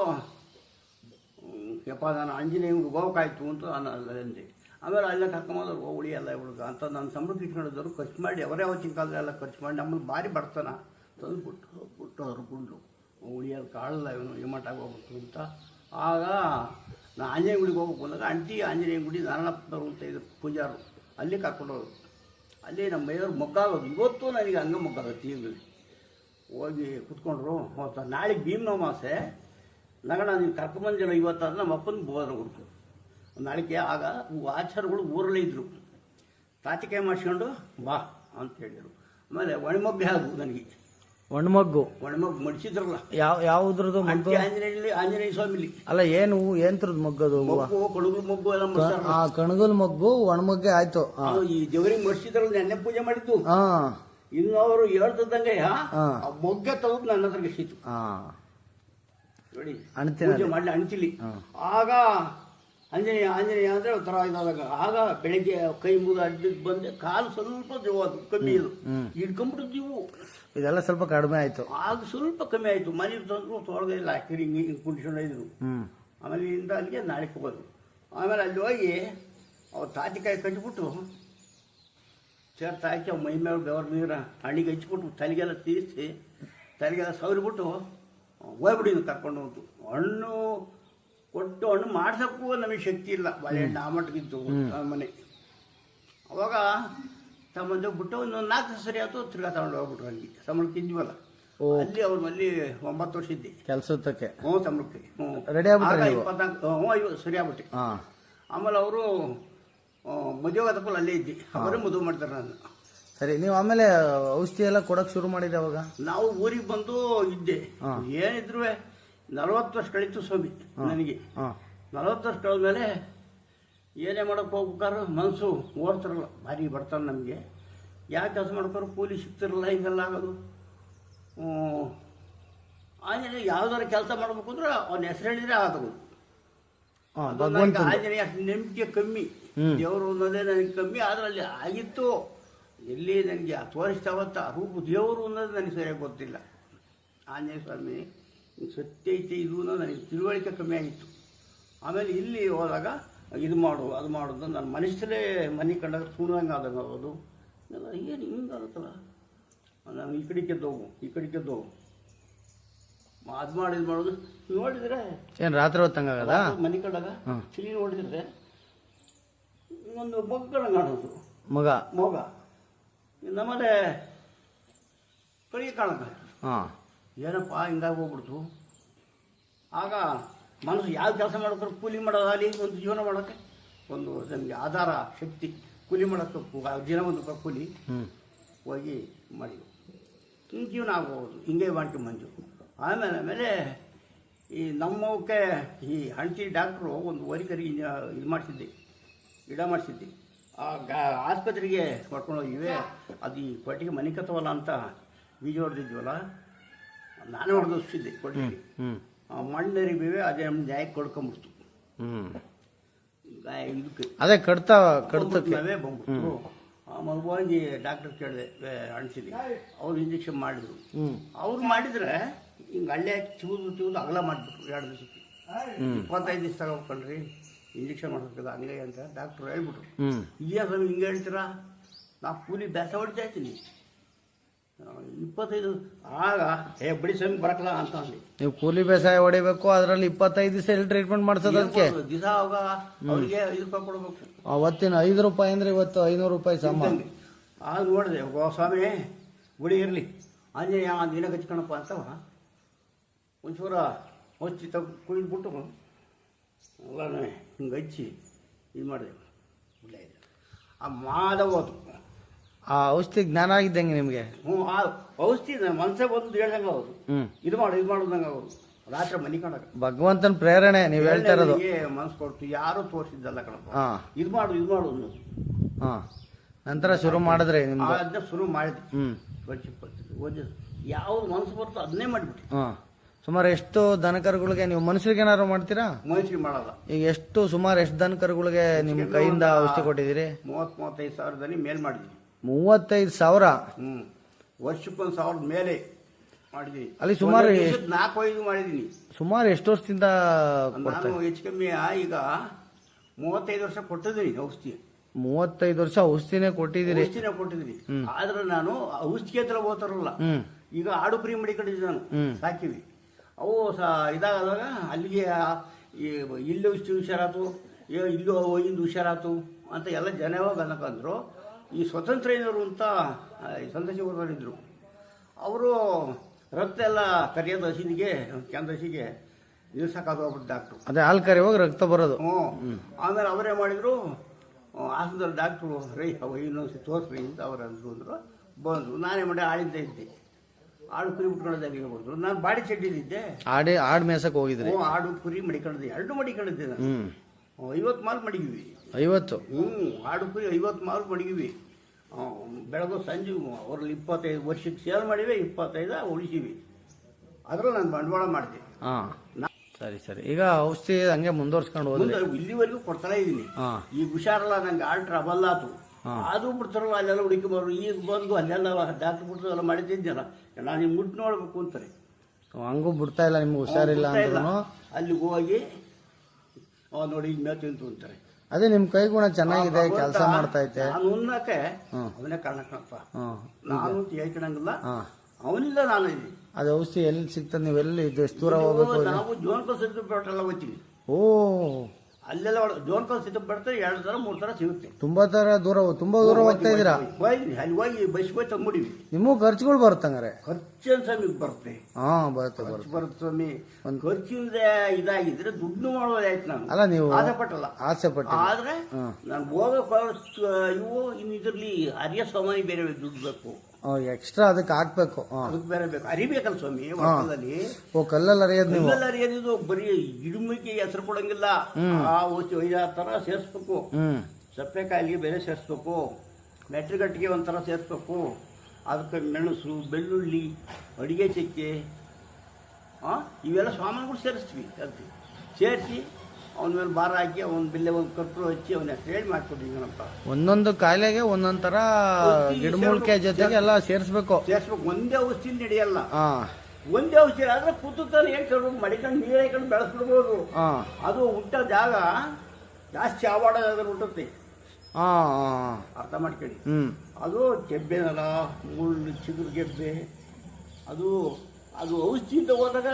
ಯಪ್ಪ, ನಾನು ಆಂಜನೇಯಂಗೆ ಗೋಕಾಯ್ತು ಅಂತ ನಾನು ಅಂದೆ. ಆಮೇಲೆ ಅಲ್ಲೇ ಕರ್ಕೊಂಬೋದ್ರು ಹೋಗುಳಿ ಉಳಿಯಲ್ಲ ಹುಡುಗ. ಅಂತ ನಾನು ಸಂಬಳಕ್ಕೆ ಇಟ್ಕೊಂಡಿದ್ದವರು ಖರ್ಚು ಮಾಡಿ, ಅವರೇ ಅವತ್ತಿನ ಕಾಲದಲ್ಲೆಲ್ಲ ಖರ್ಚು ಮಾಡಿ ನಮ್ಮಲ್ಲಿ ಭಾರಿ ಬರ್ತಾನೆ ತಂದು ಬಿಟ್ಟು ಬಿಟ್ಟು ಹರ್ಕೊಂಡು ಉಳಿಯೋದು ಕಾಳಲ್ಲ ಇವನು ಹಿಮಟಾಗಿ ಹೋಗ್ಬೇಕು ಅಂತ. ಆಗ ನಾನು ಆಂಜನೇಯ ಗುಡಿಗೆ ಹೋಗ್ಬೇಕು ಅಂದಾಗ ಅಂಟಿ ಆಂಜನೇಯ ಗುಡಿ ನಾರಾಯಣಪ್ಪನವರು ಅಂತ ಇದ್ರು ಪೂಜಾರು. ಅಲ್ಲಿ ಕರ್ಕೊಂಡು ಹೋದ್ರು. ಅಲ್ಲಿ ನಮ್ಮ ಮೈಯವ್ರು ಮೊಗ್ಗಾಗೋದು. ಇವತ್ತು ನನಗೆ ಹಂಗೆ ಮೊಗ್ಗಾಗುತ್ತೆ ತೀವ್ರ ಹೋಗಿ ಕುತ್ಕೊಂಡ್ರು ಅವತ್ತು ನಾಳೆ ಭೀಮ್ನ ನಗಣ ನೀವು ಕರ್ಕೊಂಬಂದಿಲ್ಲ ಇವತ್ತಾದ್ರೆ ನಮ್ಮ ಅಪ್ಪನ ಬೋಧನೆ ಹುಡುಕು ನಾಳಿಕೆ ಆಗ ಆಚಾರಗಳು ಊರಲ್ಲೇ ಇದ್ದರು ತಾತಿಕೆ ಮಾಡಿಸ್ಕೊಂಡು ಬಾ ಅಂತ ಹೇಳಿದರು. ಆಮೇಲೆ ಒಣಮಗ್ಗ ಹಾಗು ನನಗೆ? ಒಣಮಗ್ಗು ಒಣಮಗ್ಗು ಮಡಿಸಿದ್ರಲ್ಲ. ಯಾವ ಯಾವುದ್ರದ್ದು ಮಗ್ಗು? ಅಂಟಿ ಆಂಜನೇಯಲ್ಲಿ ಆಂಜನೇಯ ಸ್ವಾಮಿಲಿ ಅಲ್ಲ ಏನು ಏನ್ತ್ರದ್ದು ಮಗ್ಗದು ಮೊಗ್ಗು ಕಣಗಲ್ ಮಗ್ಗು ಎಲ್ಲ ಮಾಡಿಸ್ತಾರಲ್ಲ ಆ ಕಣಗಲ್ ಮಗ್ಗು ಒಣಮಗ್ಗೆ ಆಯ್ತು. ಈ ದೇವರಿಗೆ ಮಡಿಸಿದ್ರಲ್ಲ ನೆನ್ನೆ ಪೂಜೆ ಮಾಡಿದ್ದು. ಹಾಂ ಇನ್ನು ಅವರು ಹೇಳ್ತಿದ್ದಂಗೆ. ಆ. ಮೊಗ್ಗೆ ತೆಗೆದು ನನ್ನ ಹತ್ರ ಎಷ್ಟಿತ್ತು ಹಾಂ ನೋಡಿ ಪೂಜೆ ಮಾಡ್ಲಿ ಅಣ್ತಿಲಿ. ಆಗ ಆಂಜನೇಯ ಆಂಜನೇಯ ಅಂದ್ರೆ ಒಂಥರ ಇದಾದಾಗ ಆಗ ಬೆಳಗ್ಗೆ ಕೈ ಮುಗಿದು ಅಡ್ಡಕ್ಕೆ ಬಂದೆ ಕಾಲು ಸ್ವಲ್ಪ ಅದು ಕಮ್ಮಿ ಇದು ಹ್ಮ್. ಹಿಡ್ಕೊಂಡ್ಬಿಟ್ಟಿದ್ದೀವು. ಇದೆಲ್ಲ ಸ್ವಲ್ಪ ಕಡಿಮೆ ಆಯ್ತು. ಆಗ ಸ್ವಲ್ಪ ಕಮ್ಮಿ ಆಯ್ತು. ಮನೆ ತಂದ್ರು ತೊಳಗೆ ಇಲ್ಲ ಹಿಂಗೆ ಕುಂಡಿಸ್ಕೊಂಡು ಇದ್ರು ಆಮೇಲೆ ಇಂದ ಅಲ್ಲಿಗೆ ನಾಳೆ ಹೋಗೋದು. ಆಮೇಲೆ ಅಲ್ಲಿ ಹೋಗಿ ಅವ್ರು ತಾತಿಕಾಯಿ ಕಟ್ಟಿಬಿಟ್ಟು ಸೇರ್ ಅವ್ ಮೈ ಮೇಲೆ ಬೆವರ್ ನೀರ ಹಣ್ಣಿಗೆ ಹಚ್ಚಿಬಿಟ್ಟು ತಲೆಗೆಲ್ಲ ತೀರಿಸಿ ತಲೆಗೆಲ್ಲ ಸವರಿಬಿಟ್ಟು ಹೋಗ್ಬಿಡಿದ್ನು ಕರ್ಕೊಂಡು ಹೋಗ್ತು ಹಣ್ಣು ಕೊಟ್ಟು ಹಣ್ಣು ಮಾಡ್ಸೋಕ್ಕೂ ನಮಗೆ ಶಕ್ತಿ ಇಲ್ಲ. ಬಾಳೆಹಣ್ಣು ಆ ಮಟ್ಟಿಗಿತ್ತು ಮನೆ. ಅವಾಗ ತಮ್ಮಂದು ಬಿಟ್ಟು ಒಂದು ನಾಲ್ಕು ದಿವಸ ಸರಿ ಆಯ್ತು ತಿರ್ಗಾ ತಗೊಂಡು ಹೋಗ್ಬಿಟ್ರು ಅಲ್ಲಿ. ಸಂಬಳಕ್ಕೆ ಇದ್ವಲ್ಲ. ಅಲ್ಲಿ ಅವ್ರ ಅಲ್ಲಿ ಒಂಬತ್ತು ವರ್ಷ ಇದ್ದೆ. ಕೆಲಸಕ್ಕೆ ಹ್ಞೂ ಸಂಬಳಕ್ಕೆ ಹ್ಞೂ. ರೆಡಿ ಇಪ್ಪತ್ನಾಲ್ಕು ಹ್ಞೂ ಐವತ್ತು ಸರಿ ಆಗ್ಬಿಟ್ಟೆ. ಆಮೇಲೆ ಅವರು ಮದುವೆ ಆದಪ್ಪಲ್ಲಿ ಅಲ್ಲೇ ಇದ್ದೆ. ಅವರೇ ಮದುವೆ ಮಾಡ್ತಾರೆ ನಾನು. ಸರಿ ನೀವು ಆಮೇಲೆ ಔಷಧಿ ಎಲ್ಲ ಕೊಡಕ್ ಶುರು ಮಾಡಿದೆ ಅವಾಗ? ನಾವು ಊರಿಗೆ ಬಂದು ಇದ್ದೆ. ಏನಿದ್ರು ನಲವತ್ತು ವರ್ಷ ಕಳೀತು ಸ್ವಾಮಿ ನನಗೆ. ನಲವತ್ತು ವರ್ಷ ಕಳೆದ್ಮೇಲೆ ಏನೇ ಮಾಡೋಕೆ ಹೋಗ್ಬೇಕಾದ್ರೆ ಮನಸ್ಸು ಓಡ್ತಿರಲ್ಲ ಭಾರಿ ಬರ್ತಾರೆ ನಮಗೆ. ಯಾವ ಕೆಲಸ ಮಾಡ್ಕೋರು ಕೂಲಿ ಸಿಗ್ತಿರಲ್ಲ ಹಿಂಗೆಲ್ಲ ಆಗೋದು. ಆಂಜನೇಯ ಯಾವ್ದಾರ ಕೆಲಸ ಮಾಡ್ಬೇಕು ಅಂದ್ರೆ ಅವನ ಹೆಸರು ಹೇಳಿದ್ರೆ ಆಗೋದು. ಆಂಜನೇಯ ಅಷ್ಟು ನಂಬಿಕೆ ಕಮ್ಮಿ. ದೇವರು ಅನ್ನೋದೇ ನನಗೆ ಕಮ್ಮಿ ಅದರಲ್ಲಿ ಆಗಿತ್ತು. ಎಲ್ಲಿ ನನಗೆ ತೋರಿಸ್ತಾವತ್ತ ರೂಪ ದೇವರು ಅನ್ನೋದು ನನಗೆ ಸರಿಯಾಗಿ ಗೊತ್ತಿಲ್ಲ. ಆಂಜನೇಯ ಸ್ವಾಮಿ ಸತ್ಯ ಐತೆ ಇದು ಅನ್ನೋದು ನನಗೆ ತಿಳುವಳಿಕೆ ಕಮ್ಮಿ ಆಗಿತ್ತು. ಆಮೇಲೆ ಇಲ್ಲಿ ಹೋದಾಗ ಇದು ಮಾಡು ಅದು ಮಾಡು ಅಂತ ನನ್ನ ಮನಸ್ಸಲ್ಲೇ ಮನೆ ಕಂಡಾಗ ಸುಣ್ಣಂಗೆ ಆದಂಗೆ ಆಗೋದು. ಏನು ಹಿಂಗೆ ಆಗುತ್ತಲ್ಲ? ನಾನು ಈ ಕಡೆ ಕೆದ್ದೋಗು ಈ ಕಡೆ ಕೆದ್ದೋಗು ಅದು ಮಾಡಿ ಇದು ಮಾಡೋದು. ನೋಡಿದ್ರೆ ಏನು ರಾತ್ರಿ ಹೊತ್ತಂಗಾಗದ ಮನೆ ಕಂಡಾಗ. ಚಿಲಿ ನೋಡಿದ್ರೆ ಒಂದು ಮಕ್ಕಳ ಕಾಣೋದು ಮಗ. ಮಗ. ಕಳಿಗೆ ಕಾಣಕ ಹಾಂ. ಏನಪ್ಪ ಹಿಂಗಾಗಿ ಹೋಗ್ಬಿಡ್ತು. ಆಗ ಮನಸ್ಸು ಯಾವ ಕೆಲಸ ಮಾಡೋದ್ರೆ ಕೂಲಿ ಮಾಡೋದಾಗಲಿ ಒಂದು ಜೀವನ ಮಾಡೋಕ್ಕೆ ಒಂದು ನಮಗೆ ಆಧಾರ ಶಕ್ತಿ ಕೂಲಿ ಮಾಡೋಕ್ಕೆ ದಿನ ಒಂದು ರೂಪಾಯಿ ಕೂಲಿ ಹೋಗಿ ಮಾಡಿ ಹಿಂಗೆ ಜೀವನ ಆಗ್ಬೋದು ಹಿಂಗೆ ಮಾಡ್ಕೊಂಡು ಮಂಜು ಆಮೇಲೆ ಆಮೇಲೆ ಈ ನಮ್ಮಕ್ಕೆ ಈ ಹಂಟಿ ಡಾಕ್ಟ್ರು ಒಂದು ವರಿಕರಿಗೆ ಇದು ಮಾಡಿಸಿದ್ದೆ ಗಿಡ ಮಾಡಿಸಿದ್ದೆ. ಆಸ್ಪತ್ರೆಗೆ ಕರ್ಕೊಂಡು ಹೋಗಿವೆ. ಅದು ಈ ಕೊಟ್ಟಿಗೆ ಮನೆ ಕತ್ತವಲ್ಲ ಅಂತ ಬೀಜ ಹೊಡೆದಿದ್ವಲ್ಲ ನಾನೇ ಹೊಡೆದಿಸ್ತಿದ್ದೆ ಕೊಟ್ಟಿಗೆ ಮಣ್ಣು ಆ ಮಣ್ಣರಿ ಅದೇ ನಮ್ಮ ನ್ಯಾಯಕ್ಕೆ ಕೊಡ್ಕೊಂಬಿಡ್ತು. ಇದಕ್ಕೆ. ಅದೇ ಕಡ್ತಾ ಕಡ್ತಕ್ಕೆ ಬಂದ್ಬಿಟ್ಟು ಹೋಗಿ ಡಾಕ್ಟರ್ ಕೇಳಿದೆ ಅಣಿಸಿದೆ ಅವ್ರು ಇಂಜೆಕ್ಷನ್ ಮಾಡಿದ್ರು. ಅವ್ರು ಮಾಡಿದ್ರೆ ಹಿಂಗೆ ಹಳ್ಳಿ ಹಾಕಿ ಚಿಗುದು ಚಿಗುದು ಅಗಲ ಮಾಡಿಬಿಟ್ರು ಎರಡು ದಿವಸಕ್ಕೆ. ಇಪ್ಪತ್ತೈದು ದಿವಸ ತಗೋಬೇಕಲ್ರಿ. ಇಂಜೆಕ್ಷನ್ ಮಾಡಿಸ್ಬೇಕು ಹಂಗೆ ಅಂತ ಡಾಕ್ಟ್ರು ಹೇಳ್ಬಿಟ್ರು. ಈಗ ಸ್ವಾಮಿ ಹಿಂಗೆ ಹೇಳ್ತೀರಾ? ನಾ ಕೂಲಿ ಬೇಸ ಹೊಡಿತಾ ಇದ್ದೀನಿ. ಇಪ್ಪತ್ತೈದು ಆಗ ಏ ಬಿಡಿ ಸ್ವಾಮಿ ಬರಕಲ್ಲ ಅಂತ ಅಂದೆ ನೀವು ಕೂಲಿ ಬೇಸಾಯ ಹೊಡಿಬೇಕು ಅದರಲ್ಲಿ ಇಪ್ಪತ್ತೈದು ದಿವಸ ಎಲ್ಲಿ ಟ್ರೀಟ್ಮೆಂಟ್ ಮಾಡ್ಸೋದು ಅದಕ್ಕೆ ದಿವಸ ಅವಾಗ ಅವ್ರಿಗೆ ಐದು ರೂಪಾಯಿ ಕೊಡ್ಬೇಕು. ಅವತ್ತಿನ ಐದು ರೂಪಾಯಿ ಅಂದ್ರೆ ಇವತ್ತು ಐನೂರು ರೂಪಾಯಿ ಸಮ. ಇದ್ದಂಗೆ. ಆಗ ನೋಡಿದೆ ಓ ಸ್ವಾಮಿ ಗುಡಿ ಇರಲಿ. ಆಂಜನೇಯ ದಿನ ಕಚ್ಕೊಣಪ್ಪ ಅಂತವ. ಒಂಚೂರ ಹೊಚ್ಚಿ ತಗ ಕುಯ್ದುಬಿಟ್ಟು ಎಲ್ಲನೂ ಹಿಂಗೆ ಹಚ್ಚಿ ಇದು ಮಾಡಿದೆ. ಆ ಮಾದ ಹೋತು ಆ ಔಷಧಿ ಜ್ಞಾನ ಆಗಿದ್ದಂಗೆ ನಿಮಗೆ? ಹ್ಞೂ ಆ ಔಷಧಿ ನನ್ನ ಮನಸ್ಸೇ ಬಂದು ಹೇಳ್ದಂಗೆ ಅವರು ಹ್ಞೂ ಇದು ಮಾಡು ಇದು ಮಾಡೋದಂಗೆ ಅವರು ರಾತ್ರಿ ಮನೆ ಭಗವಂತನ ಪ್ರೇರಣೆ ನೀವು ಹೇಳ್ತಾ ಇರೋದು. ಮನಸ್ಸು ಕೊಡ್ತು ಯಾರು ತೋರಿಸಿದ್ದಲ್ಲ ಕಣಪ್ಪ. ಹಾಂ. ಇದು ಮಾಡು ಇದು ಮಾಡು ಅನ್ನೋದು ಹಾ. ನಂತರ ಶುರು ಮಾಡಿದ್ರೆ ನಿಮ್ಮ ಅದನ್ನ ಶುರು ಮಾಡಿದ್ವಿ. ಹ್ಞೂ ಓದಿದ್ದು ಯಾವ್ದು ಮನಸ್ಸು ಬರ್ತೋ ಅದನ್ನೇ ಮಾಡಿಬಿಟ್ಟು ಹಾ. ಸುಮಾರು ಎಷ್ಟು ದನಕರುಗಳಿಗೆ ನೀವು ಮನುಷ್ಯರಿಗೆ ಏನಾದ್ರು ಮಾಡ್ತೀರಾ? ಮನುಷ್ಯರಿಗೆ ಮಾಡಲ್ಲ. ಈಗ ಎಷ್ಟು ಸುಮಾರು ಎಷ್ಟು ದನಕರುಗಳಿಗೆ ನಿಮ್ ಕೈಯಿಂದ ಔಷಧಿ ಕೊಟ್ಟಿದ್ದೀರಿ? ಮೂವತ್ ಮೂವತ್ತೈದು ಸಾವಿರದಲ್ಲಿ ಮೇಲ್ ಮಾಡಿದ್ವಿ ಮೂವತ್ತೈದು ಸಾವಿರ? ಹ್ಮ್. ವರ್ಷಕ್ಕೊಂದು ಸಾವಿರದ ಮೇಲೆ ಮಾಡಿದೀನಿ. ಅಲ್ಲಿ ಸುಮಾರು ಒಂದೊಂದು ದಿವ್ಸಕ್ಕೆ ನಾಲ್ಕು ಐದು ಮಾಡಿದೀನಿ. ಸುಮಾರು ಎಷ್ಟು ವರ್ಷದಿಂದ ಕೊಡ್ತಾ ನಾನು ಹೆಚ್ಚು ಕಮ್ಮಿ ಆ ಈಗ ಮೂವತ್ತೈದು ವರ್ಷ ಕೊಟ್ಟಿದ್ದೀನಿ ಔಷಧಿ. ಮೂವತ್ತೈದು ವರ್ಷ ಔಷಧಿನೇ ಕೊಟ್ಟಿದ್ದೀರಿ? ಔಷಧಿನ ಕೊಟ್ಟಿದ್ದೀನಿ. ಆದ್ರೆ ನಾನು ಔಷಧಿ ಹತ್ರ ಹೋಗ್ತಾರಲ್ಲ ಹ್ಮ್. ಈಗ ಆಡು ಕುರಿ ಕಟ್ಟಿದ್ದೀನಿ ನಾನು. ಹ್ಮ್. ಸಾಕಿವಿ ಅವು ಸಹ ಇದಾಗದಾಗ ಅಲ್ಲಿಗೆ ಇಲ್ಲಿ ಇಷ್ಟು ಹುಷಾರಾತು ಏ ಇಲ್ಲೂ ಹೋಗಿಂದು ಹುಷಾರಾತು ಅಂತ ಎಲ್ಲ ಜನ ಯಾವಾಗ ಅನ್ನಕಂದ್ರು ಈ ಸ್ವತಂತ್ರ ಏನರು ಅಂತ ಸಂತೋಷವರ್ಧನಿದ್ರು ಅವರು ರಕ್ತ ಎಲ್ಲ ಕರಿಯೋದು ಹಸಿನಿಗೆ ಕೆಂದ ಹಸಿಗೆ ನಿಲ್ಸಕ್ಕಾಗ ಹೋಗ್ಬಿಟ್ಟು ಡಾಕ್ಟ್ರು. ಅದೇ ಹಾಲು ಕರೆಯುವಾಗ ರಕ್ತ ಬರೋದು. ಹ್ಞೂ. ಆಮೇಲೆ ಅವರೇ ಮಾಡಿದ್ರು ಹಾಸನದಲ್ಲಿ ಡಾಕ್ಟ್ರು ರೈ ಅವ ಇನ್ನೊಂದು ತೋರಿಸ್ರಿ ಅಂತ ಅವ್ರು ಅಂದ್ರು. ಅಂದರು ಬಂದರು. ನಾನೇ ಮಾಡಿ ಆಳಿಂದ ಇದ್ದೆ. ಆಡು ಕುರಿ ಬಿಟ್ಕೊಳ್ಳೋದಾಗಿ ಬಂದರು ನಾನು ಬಾಡಿ ಚಡ್ಡಿಲಿದ್ದೆ ಆಡಿ ಆಡ್ ಮೇಸಕ್ ಹೋಗಿದ್ರಿ? ಹ್ಞೂ ಆಡು ಕುರಿ ಮಡಿಕೊಂಡಿದ್ದೆ ಎರಡು ಮಡಿಕೊಂಡಿದ್ದೆ ನಾನು. ಹ್ಮ್. ಐವತ್ತು ಮಾಲ್ ಮಡಗಿವಿ ಐವತ್ತು? ಹ್ಞೂ ಆಡು ಕುರಿ ಐವತ್ತು ಮಾಲ್ ಮಡಗಿವಿ ಬೆಳಗ್ಗೆ ಸಂಜೆ ಅವ್ರಲ್ಲಿ ಇಪ್ಪತ್ತೈದು ವರ್ಷಕ್ಕೆ ಸೇಲ್ ಮಾಡಿವೆ ಇಪ್ಪತ್ತೈದು ಉಳಿಸಿವಿ ಅದ್ರಲ್ಲಿ ನಾನು ಬಂಡವಾಳ ಮಾಡಿದೆ. ಹಾ. ಸರಿ ಸರಿ. ಈಗ ಔಷಧಿ ಹಂಗೆ ಮುಂದುವರ್ಸ್ಕೊಂಡು ಹೋದ್ರೆ? ಇಲ್ಲಿವರೆಗೂ ಕೊಡ್ತಾನೆ ಇದ್ದೀನಿ. ಈಗ ಹುಷಾರಲ್ಲ ನಂಗೆ ಆಲ್ ಟ್ರಬಲ್ ಆತು. ಅದು ಬಿಡ್ತಾರಲ್ಲ ಅಲ್ಲೆಲ್ಲ ಹುಡುಕಿಬಾರ್ದು. ಈಗ ಬಂದು ಅಲ್ಲೆಲ್ಲ ಡಾಕ್ಟರ್ ಬಿಡ್ತಾರೆ ಎಲ್ಲ ಮಾಡಿದ್ದಿದ್ದೆಲ್ಲ ನಾನು ಹಿಂಗೆ ಮುಟ್ಟು ನೋಡ್ಬೇಕು ಅಂತಾರೆ. ಹಂಗೂ ಬಿಡ್ತಾ ಇಲ್ಲ ನಿಮ್ಗೆ ಹುಷಾರಿಲ್ಲ. ಅಂದ್ರೂ ಅಲ್ಲಿಗೆ ಹೋಗಿ ಅವ ನೋಡಿ ಈಗ ಮೇವು ತಿಂತು ಅಂತಾರೆ. ಅದೇ ನಿಮ್ ಕೈ ಗುಣ ಚೆನ್ನಾಗಿದೆ ಕೆಲಸ ಮಾಡ್ತಾ ಐತೆ ನಾನು ಉನ್ನಕ್ಕೆ. ಅವನೇ ಕಾರಣ ಕಣಪ್ಪ ನಾನು ಹೇಳ್ಕೊಳಂಗಿಲ್ಲ ಅವನಿಲ್ಲ ನಾನು ಇಲ್ಲಿ. ಅದು ಔಷಧಿ ಎಲ್ಲಿ ಸಿಗ್ತದೆ ನೀವು ಎಲ್ಲಿ ಎಷ್ಟು ದೂರ ಹೋಗ್ಬೇಕು? ನಾವು ಜೋನ್ ಬಸ್ ಹೋಗ್ತೀವಿ. ಓ. ಅಲ್ಲೆಲ್ಲ ಜೋನ್ಕಲ್ ಸಿದ್ಧ ಬರ್ತಾರೆ ಎರಡು ತರ ಮೂರು ತರ ಸಿಗುತ್ತೆ. ತುಂಬಾ ತರ ದೂರ ತುಂಬಾ ದೂರ ಹೋಗ್ತಾ ಇದೀರಾ ಹೋಗಿ ಅಲ್ಲಿ ಹೋಗಿ ಬಸ್ ಹೋಗಿ ತಂದ್ಬಿಡಿವಿ ನಿಮಗೂ ಖರ್ಚುಗಳು ಬರುತ್ತಂಗಾರೆ ಖರ್ಚಿನ ಸ್ವಾಮಿ ಬರುತ್ತೆ. ಹಾ ಬರುತ್ತೆ ಬರುತ್ತೆ ಖರ್ಚು ಬರುತ್ತೆ. ಸ್ವಾಮಿ. ಖರ್ಚಿಂದ ಇದಾಗಿದ್ರೆ ದುಡ್ಡು ಮಾಡೋದಾಯ್ತು ನಾನು. ಅಲ್ಲ ನೀವು ಆಸೆ ಪಟ್ಟಲ್ಲ. ಆಸೆ ಪಟ್ಟ ಆದ್ರೆ ನಾನು ಹೋಗೋ ಇವು ಇನ್ನು ಇದರಲ್ಲಿ ಅರಿಯ ಸ್ವಾಮಿ ಬೇರೆ ದುಡ್ಡು ಬೇಕು. ಎಕ್ಸ್ಟ್ರಾ ಅದಕ್ಕೆ ಹಾಕ್ಬೇಕು. ಅದಕ್ಕೆ ಬೇರೆ ಬೇಕು. ಅರಿಬೇಕಲ್ಲ ಸ್ವಾಮಿ ಹೊಲದಲ್ಲಿ ಓ ಕಲ್ಲಲ್ಲಿ ಅರಿಯೋದು ನೀವು. ಕಲ್ಲಲ್ಲಿ ಅರಿಯೋದು ಬರೀ ಇಡುಮಿಗೆ ಹೆಸರು ಕೊಡಂಗಿಲ್ಲ. ಆ ಒಚ್ಚು ಐದಾರು ಥರ ಸೇರಿಸ್ಬೇಕು. ಹ್ಮ್. ಸಪ್ಪೆಕಾಯಿಗೆ ಬೇರೆ ಸೇರಿಸ್ಬೇಕು. ಮೆಟ್ರಿಗಟ್ಟಿಗೆ ಒಂಥರ ಸೇರಿಸ್ಬೇಕು. ಅದಕ್ಕೆ ಮೆಣಸು ಬೆಳ್ಳುಳ್ಳಿ ಅಡಿಗೆ ಚಕ್ಕೆ ಇವೆಲ್ಲ ಸಾಮಾನುಗಳು ಸೇರಿಸ್ತೀವಿ. ಸೇರಿಸಿ ಅವನ ಮೇಲೆ ಭಾರ ಹಾಕಿ ಅವನ ಬಿಲ್ಲೆ ಒಂದು ಕಟ್ಟರು ಹಚ್ಚಿ ಅವನ ಹೆಸರು ಹೇಳಿ ಒಂದೊಂದು ಕಾಯಿಲೆಗೆ ಒಂದೊಂದ್ ತರ ಗಿಡಮೂಲಿಕೆ ಜೊತೆಗೆ ಎಲ್ಲ ಸೇರಿಸ್ಬೇಕು. ಸೇರಿಸ್ಬೇಕು ಒಂದೇ ಔಷಧಿ ನಡೆಯಲ್ಲ ಹಾ. ಒಂದೇ ಔಷಧಿ ಆದ್ರೆ ಕೂತಾನೆ ಏನ್ ಕೇಳ್ಬೇಕು ಮಡಿಕೊಂಡು ನೀರು ಹಾಕೊಂಡು ಬೆಳೆಸ್ಬಿಡ್ಬೋದು. ಹಾ. ಅದು ಹುಟ್ಟ ಜಾಗ ಜಾಸ್ತಿ ಆವಾಡ ಹುಟ್ಟುತ್ತೆ. ಹಾ ಅರ್ಥ ಮಾಡ್ಕೊಳ್ಳಿ. ಹ್ಮ್. ಅದು ಕೆಬ್ಬೆನಲ್ಲ ಮುಳ್ಳು ಚಿಗುರು ಗೆಬ್ಬೆ. ಅದು ಅದು ಔಷಧಿ ಹೋದಾಗ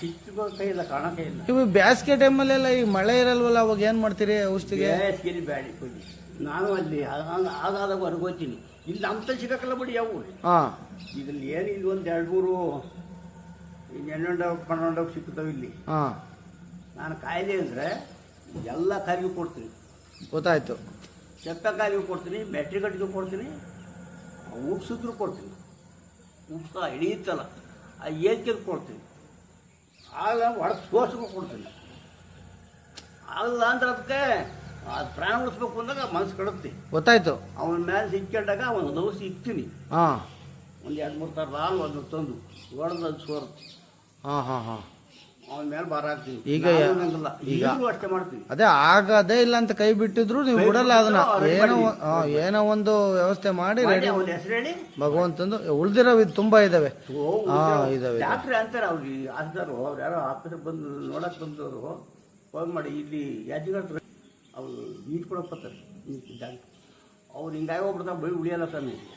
ಸಿಕ್ಕ ಕೈ ಇಲ್ಲ ಕಾಣಕೇ ಇಲ್ಲ. ಇವು ಬ್ಯಾಸ್ಗೆ ಟೈಮಲ್ಲೆಲ್ಲ ಈಗ ಮಳೆ ಇರಲ್ವಲ್ಲ ಅವಾಗ ಏನ್ ಮಾಡ್ತೀರಿ ಔಷಧಿಗೆ? ಬೇಸಿಗೆಲಿ ಬ್ಯಾಡಿ ಹೋಗಿ ನಾನು ಅಲ್ಲಿ ಆಗ- ಆಗಾದಾಗ ಹೊರಗೋತೀನಿ. ಇಲ್ಲಿ ಅಂತ ಸಿಗಕ್ಕಲ್ಲ ಬಿಡಿ ಯಾವು ಹಾ. ಇದ್ರಲ್ಲಿ ಏನು ಇಲ್ಲಿ ಒಂದು ಎರಡು ಮೂರು ಎಣ್ಣೊಂಡವ್ ಪಣ್ಣೊಂಡವ್ ಸಿಗ್ತಾವೆ ಇಲ್ಲಿ. ಹಾ. ನಾನು ಕಾಯಿಲೆ ಅಂದರೆ ಎಲ್ಲ ಕಾಯಿಲೆಗೂ ಕೊಡ್ತೀನಿ. ಗೊತ್ತಾಯ್ತು. ಚೆಪ್ಪ ಕಾಯಿಲೆಗೂ ಕೊಡ್ತೀನಿ ಬ್ಯಾಟ್ರಿ ಕಟ್ಟಿಗೆ ಕೊಡ್ತೀನಿ ಉಪ್ಸಿದ್ರು ಕೊಡ್ತೀನಿ. ಉಪ್ಸ ಹಿಡಿಯುತ್ತಲ್ಲ. ಆ ಏಕೆದು ಕೊಡ್ತೀನಿ ಆಗ ಒಳ ಸೋಸಕ್ಕೂ ಕೊಡ್ತೀನಿ ಆಗಲ್ಲ ಅಂದ್ರೆ ಅದಕ್ಕೆ ಅದು ಪ್ರಾಣ ಉಳಿಸ್ಬೇಕು ಅಂದಾಗ ಮನಸ್ಸು ಕಡುತ್ತೆ. ಗೊತ್ತಾಯ್ತು. ಅವನ ಮೇಲೆ ಸಿಕ್ಕೊಂಡಾಗ ಅವನ ಔಷಧಿ ಇಕ್ತೀನಿ. ಹಾಂ. ಒಂದು ಎರಡು ಮೂರು ಥರ ಹಾಲು ಅದನ್ನು ತಂದು ಹೊಡೆದು ಅದು ಸೋರುತ್ತೆ ಹಾಂ ಹಾಂ ಹಾ. ಅವನ ಮೇಲೆ ಭಾರ ಹಾಕ್ತೀನಿ. ಈಗ ನಾನು ಯಾ- ಅನ್ನಂಗಿಲ್ಲ. ಈಗ- ಈಗಲೂ ಅಷ್ಟೇ ಮಾಡ್ತೀನಿ. ಅದೇ ಆಗದೇ ಇಲ್ಲ ಅಂತ ಕೈ ಬಿಟ್ಟಿದ್ರು ನೀವು ಕೈ ಬಿಡಲ್ಲ ಅದನ್ನ. ಏನೋ ಒಂದ್- ಹಾ, ಏನೋ ಒಂದು ವ್ಯವಸ್ಥೆ ಮಾಡಿ ರೆಡಿ ಅವನ ಹೆಸರು ಹೇಳಿ. ಭಗವಂತಂದು ಉಳ್ದಿರೋ ಇದು ತುಂಬಾ ಇದಾವೆ. ಹಾ ಇದಾವೆ ಡಾಕ್ಟ್ರ್ ಅಂತಾರೆ ಅವ್ರು ಆಸ್ದಾರು ಅವ್ರು ಯಾರೋ ಆಸ್ಪತ್ರೆ ಬಂದು ನೋಡಕ್ ಬಂದವರು ಫೋನ್ ಮಾಡಿ ಇಲ್ಲಿ ಯಾಜಿಗಳ್ತಾರೆ ಅವ್ರು ನೀಟ್ ಕೊಡಕ್ ಬರ್ತಾರೆ. ಡಾಕ್ಟ್ರ್. ಅವ್ರು ಹಿಂಗಾಗಿ ಹೋಗ್ಬಿಡ್ತಾರೆ ಬೈ ಉಳಿಯಲ್ಲ ಸ್ವಾಮಿ.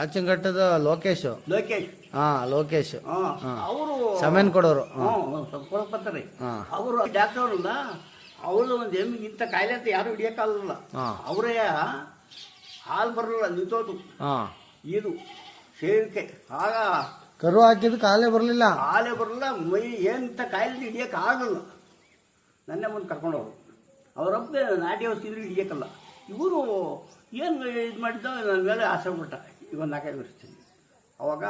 ಆಚಂಘಟ್ಟದ ಲೋಕೇಶ್. ಲೋಕೇಶ್. ಹಾ ಲೋಕೇಶ್. ಅವರು ಸಮೇನ್ ಕೊಡೋರು. ಹಾ. ಕೊಡಕ್ ಬರ್ತಾರೆ. ಅವರು ಡಾಕ್ಟರ್ ಅವ್ರಲ್ಲ ಅವರು ಒಂದು ಹೆಮ್ಮಿಗೆ ಇಂಥ ಕಾಯಿಲೆ ಅಂತ ಯಾರು ಹಿಡಿಯಕ್ಕಾಗಲ್ಲ ಅವರೇ ಹಾಲು ಬರಲಿಲ್ಲ ನಿಂತೋದು ಇದು ಸೇರಿಕೆ. ಆಗ ಕರು ಹಾಕಿದ ಕಾಲೇ ಬರಲಿಲ್ಲ. ಕಾಲೇ ಬರಲಿಲ್ಲ ಮೈ ಎಂತ ಕಾಯಿಲೆ ಹಿಡಿಯೋಕ್ಕಾಗಲ್ಲ. ಆಗಲ್ಲ ನನ್ನೇ ಮುಂದೆ ಕರ್ಕೊಂಡವರು. ಅವರಪ್ಪ ನಾಟಿ ಔಷಧಿ ಹಿಡಿಯಕ್ಕಲ್ಲ. ಇವರು ಏನು ಇದು ಮಾಡಿದ್ದ ನನ್ನ ಮೇಲೆ ಆಸೆ ಬಿಟ್ಟ ಇವತ್ತು ನಾಲ್ಕೈದು ವರ್ಷದಲ್ಲಿ ಅವಾಗ